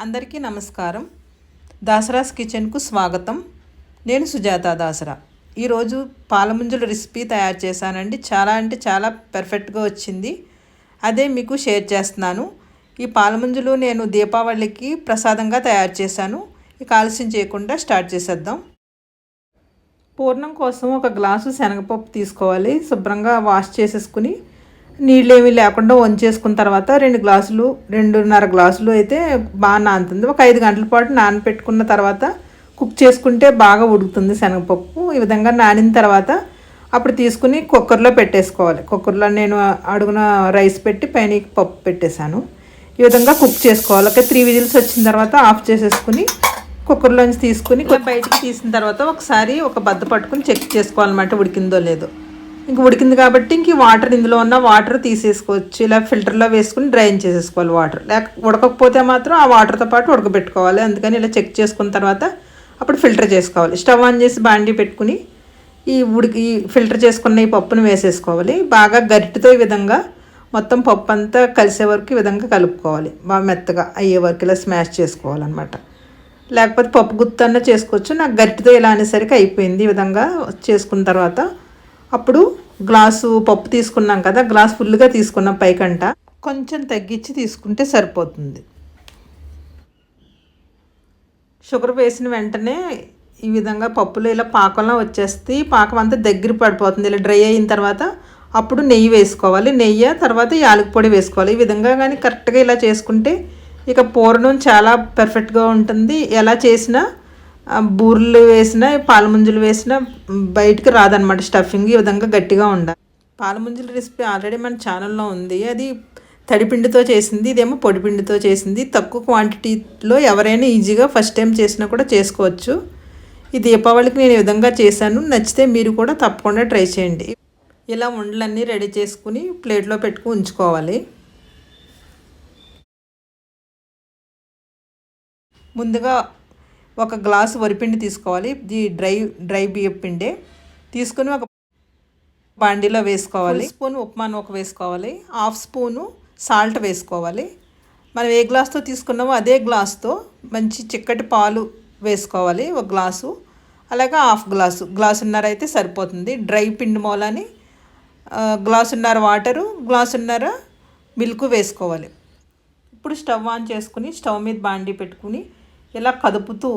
అందరికీ నమస్కారం. దాసరాస్ కిచెన్కు స్వాగతం. నేను సుజాత దాసరా. ఈరోజు పాలముంజల రెసిపీ తయారు చేశానండి. చాలా అంటే చాలా పర్ఫెక్ట్గా వచ్చింది. అదే మీకు షేర్ చేస్తున్నాను. ఈ పాలముంజులు నేను దీపావళికి ప్రసాదంగా తయారు చేశాను. ఇక ఆలస్యం చేయకుండా స్టార్ట్ చేసేద్దాం. పూర్ణం కోసం ఒక గ్లాసు శనగపప్పు తీసుకోవాలి. శుభ్రంగా వాష్ చేసేసుకుని నీళ్ళు ఏమీ లేకుండా వంచేసుకున్న తర్వాత రెండు గ్లాసులు రెండున్నర గ్లాసులు అయితే బాగా నానుతుంది. ఒక ఐదు గంటల పాటు నానపెట్టుకున్న తర్వాత కుక్ చేసుకుంటే బాగా ఉడుకుతుంది శనగపప్పు. ఈ విధంగా నానిన తర్వాత అప్పుడు తీసుకుని కుక్కర్లో పెట్టేసుకోవాలి. కుక్కర్లో నేను అడుగున రైస్ పెట్టి పైన పప్పు పెట్టేశాను. ఈ విధంగా కుక్ చేసుకోవాలి. ఒక త్రీ విజిల్స్ వచ్చిన తర్వాత ఆఫ్ చేసేసుకుని కుక్కర్లోంచి తీసుకుని బయటికి తీసిన తర్వాత ఒకసారి ఒక బద్ద పట్టుకుని చెక్ చేసుకోవాలన్నమాట ఉడికిందో లేదో. ఇంక ఉడికింది కాబట్టి ఇంక వాటర్ ఇందులో ఉన్న వాటర్ తీసేసుకోవచ్చు. ఇలా ఫిల్టర్లో వేసుకుని డ్రైన్ చేసేసుకోవాలి వాటర్. లేక ఉడకకపోతే మాత్రం ఆ వాటర్తో పాటు ఉడకబెట్టుకోవాలి. అందుకని ఇలా చెక్ చేసుకున్న తర్వాత అప్పుడు ఫిల్టర్ చేసుకోవాలి. స్టవ్ ఆన్ చేసి బాండీ పెట్టుకుని ఈ ఉడికి ఈ ఫిల్టర్ చేసుకున్న ఈ పప్పును వేసేసుకోవాలి. బాగా గరిటతో ఈ విధంగా మొత్తం పప్పు అంతా కలిసే వరకు ఈ విధంగా కలుపుకోవాలి. బాగా మెత్తగా అయ్యే వరకు ఇలా స్మాష్ చేసుకోవాలన్నమాట. లేకపోతే పప్పు గుత్తన్న చేసుకోవచ్చు. నాకు గరిటితో ఇలా అనేసరికి అయిపోయింది ఈ విధంగా చేసుకున్న తర్వాత అప్పుడు గ్లాసు పప్పు తీసుకున్నాం కదా గ్లాస్ ఫుల్గా తీసుకున్నాం పైకంట. కొంచెం తగ్గించి తీసుకుంటే సరిపోతుంది. షుగర్ వేసిన వెంటనే ఈ విధంగా పప్పులో ఇలా పాకంలో వచ్చేస్తే పాకం అంతా దగ్గర పడిపోతుంది. ఇలా డ్రై అయిన తర్వాత అప్పుడు నెయ్యి వేసుకోవాలి. నెయ్యి తర్వాత యాలకు పొడి వేసుకోవాలి. ఈ విధంగా కానీ కరెక్ట్గా ఇలా చేసుకుంటే ఇక పూర్ణం చాలా పర్ఫెక్ట్గా ఉంటుంది. ఎలా చేసినా బూర్లు వేసిన పాలముంజలు వేసిన బయటకు రాదనమాట స్టఫింగ్ ఈ విధంగా గట్టిగా ఉండాలి. పాలముంజల రెసిపీ ఆల్రెడీ మన ఛానల్లో ఉంది. అది తడిపిండితో చేసింది ఇదేమో పొడిపిండితో చేసింది. తక్కువ క్వాంటిటీలో ఎవరైనా ఈజీగా ఫస్ట్ టైం చేసినా కూడా చేసుకోవచ్చు. ఈ దీపావళికి నేను ఈ విధంగా చేశాను. నచ్చితే మీరు కూడా తప్పకుండా ట్రై చేయండి. ఇలా ఉండలన్నీ రెడీ చేసుకుని ప్లేట్లో పెట్టుకుని ఉంచుకోవాలి. ముందుగా ఒక గ్లాసు వరిపిండి తీసుకోవాలి. ఇది డ్రై డ్రై బియ్యం పిండి. తీసుకుని ఒక బాండీలో వేసుకోవాలి. స్పూన్ ఉప్మా ఒక వేసుకోవాలి. హాఫ్ స్పూను సాల్ట్ వేసుకోవాలి. మనం ఏ గ్లాస్తో తీసుకున్నామో అదే గ్లాస్తో మంచి చిక్కటి పాలు వేసుకోవాలి ఒక గ్లాసు. అలాగే హాఫ్ గ్లాసు. గ్లాసున్నర అయితే సరిపోతుంది. డ్రై పిండి మూలని గ్లాసున్నర వాటరు గ్లాసున్నర మిల్క్ వేసుకోవాలి. ఇప్పుడు స్టవ్ ఆన్ చేసుకుని స్టవ్ మీద బాండీ పెట్టుకుని ఇలా కదుపుతూ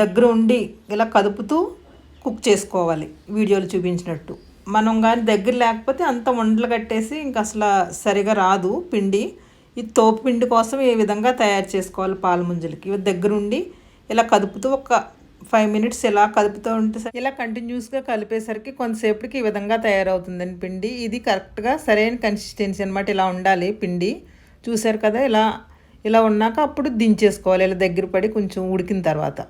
దగ్గర ఉండి ఇలా కదుపుతూ కుక్ చేసుకోవాలి వీడియోలు చూపించినట్టు. మనం కానీ దగ్గర లేకపోతే అంత వండలు కట్టేసి ఇంక అసలు సరిగా రాదు పిండి. ఈ తోపు పిండి కోసం ఏ విధంగా తయారు చేసుకోవాలి పాలముంజలకి దగ్గరుండి ఇలా కదుపుతూ ఒక ఫైవ్ మినిట్స్ ఇలా కదుపుతూ ఉంటే ఇలా కంటిన్యూస్గా కలిపేసరికి కొంతసేపటికి ఈ విధంగా తయారవుతుందండి పిండి. ఇది కరెక్ట్గా సరైన కన్సిస్టెన్సీ అనమాట ఇలా ఉండాలి పిండి. చూసారు కదా ఇలా ఇలా ఉన్నాక అప్పుడు దించేసుకోవాలి. ఇలా దగ్గర పడి కొంచెం ఉడికిన తర్వాత.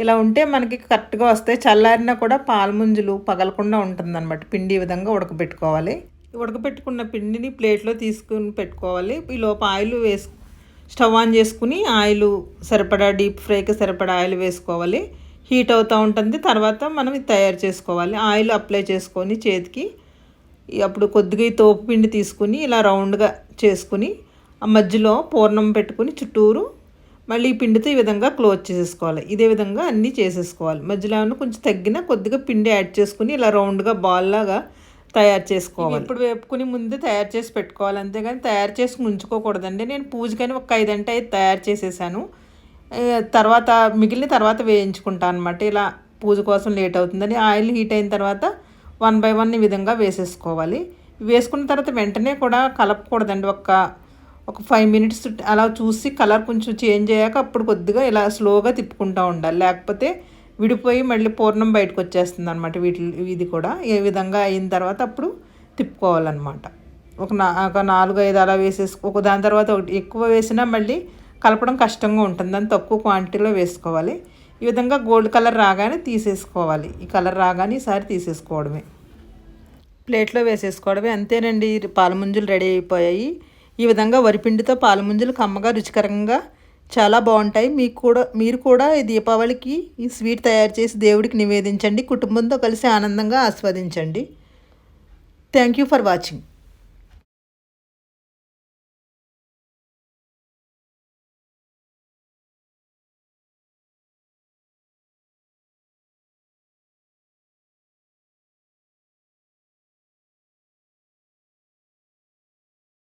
ఇలా ఉంటే మనకి కరెక్ట్గా వస్తాయి. చల్లారినా కూడా పాలముంజులు పగలకుండా ఉంటుందన్నమాట. పిండి ఈ విధంగా ఉడకబెట్టుకోవాలి. ఉడకబెట్టుకున్న పిండిని ప్లేట్లో తీసుకుని పెట్టుకోవాలి. ఈ ఆయిల్ వేసు స్టవ్ ఆన్ చేసుకుని ఆయిల్ సరిపడా డీప్ ఫ్రైకి సరిపడా ఆయిల్ వేసుకోవాలి. హీట్ అవుతూ ఉంటుంది. తర్వాత మనం తయారు చేసుకోవాలి. ఆయిల్ అప్లై చేసుకొని చేతికి అప్పుడు కొద్దిగా ఈ తోపు పిండి తీసుకుని ఇలా రౌండ్గా చేసుకుని మధ్యలో పూర్ణం పెట్టుకుని చుట్టూరు మళ్ళీ ఈ పిండితో ఈ విధంగా క్లోజ్ చేసేసుకోవాలి. ఇదే విధంగా అన్నీ చేసేసుకోవాలి. మధ్యలో ఏమైనా కొంచెం తగ్గిన కొద్దిగా పిండి యాడ్ చేసుకుని ఇలా రౌండ్గా బాల్ లాగా తయారు చేసుకోవాలి. ఇప్పుడు వేపుకుని ముందే తయారు చేసి పెట్టుకోవాలి. అంతేగాని తయారు చేసి ఉంచుకోకూడదండి నేను పూజకని ఒక ఐదు అయితే తయారు చేసేసాను. తర్వాత మిగిలిన తర్వాత వేయించుకుంటాను అనమాట ఇలా పూజ కోసం లేట్ అవుతుందని ఆయిల్ హీట్ అయిన తర్వాత వన్ బై వన్ ఈ విధంగా వేసేసుకోవాలి. వేసుకున్న తర్వాత వెంటనే కూడా కలపకూడదండి. ఒక ఒక ఫైవ్ మినిట్స్ అలా చూసి కలర్ కొంచెం చేంజ్ అయ్యాక అప్పుడు కొద్దిగా ఇలా స్లోగా తిప్పుకుంటూ ఉండాలి. లేకపోతే విడిపోయి మళ్ళీ పూర్ణం బయటకు వచ్చేస్తుంది అనమాట వీటి ఇది కూడా. ఏ విధంగా అయిన తర్వాత అప్పుడు తిప్పుకోవాలన్నమాట. ఒక నా ఒక నాలుగు ఐదు అలా వేసేసుకో ఒక దాని తర్వాత ఒకటి ఎక్కువ వేసినా మళ్ళీ కలపడం కష్టంగా ఉంటుంది. దాన్ని తక్కువ క్వాంటిటీలో వేసుకోవాలి. ఈ విధంగా గోల్డ్ కలర్ రాగానే తీసేసుకోవాలి. ఈ కలర్ రాగానే ఈసారి తీసేసుకోవడమే. ప్లేట్లో వేసేసుకోవడమే. అంతేనండి. పాలముంజులు రెడీ అయిపోయాయి. ఈ విధంగా వరిపిండితో పాలముంజలు కమ్మగా రుచికరంగా చాలా బాగుంటాయి. మీకు కూడా మీరు కూడా ఈ దీపావళికి ఈ స్వీట్ తయారు చేసి దేవుడికి నివేదించండి. కుటుంబంతో కలిసి ఆనందంగా ఆస్వాదించండి. Thank you for watching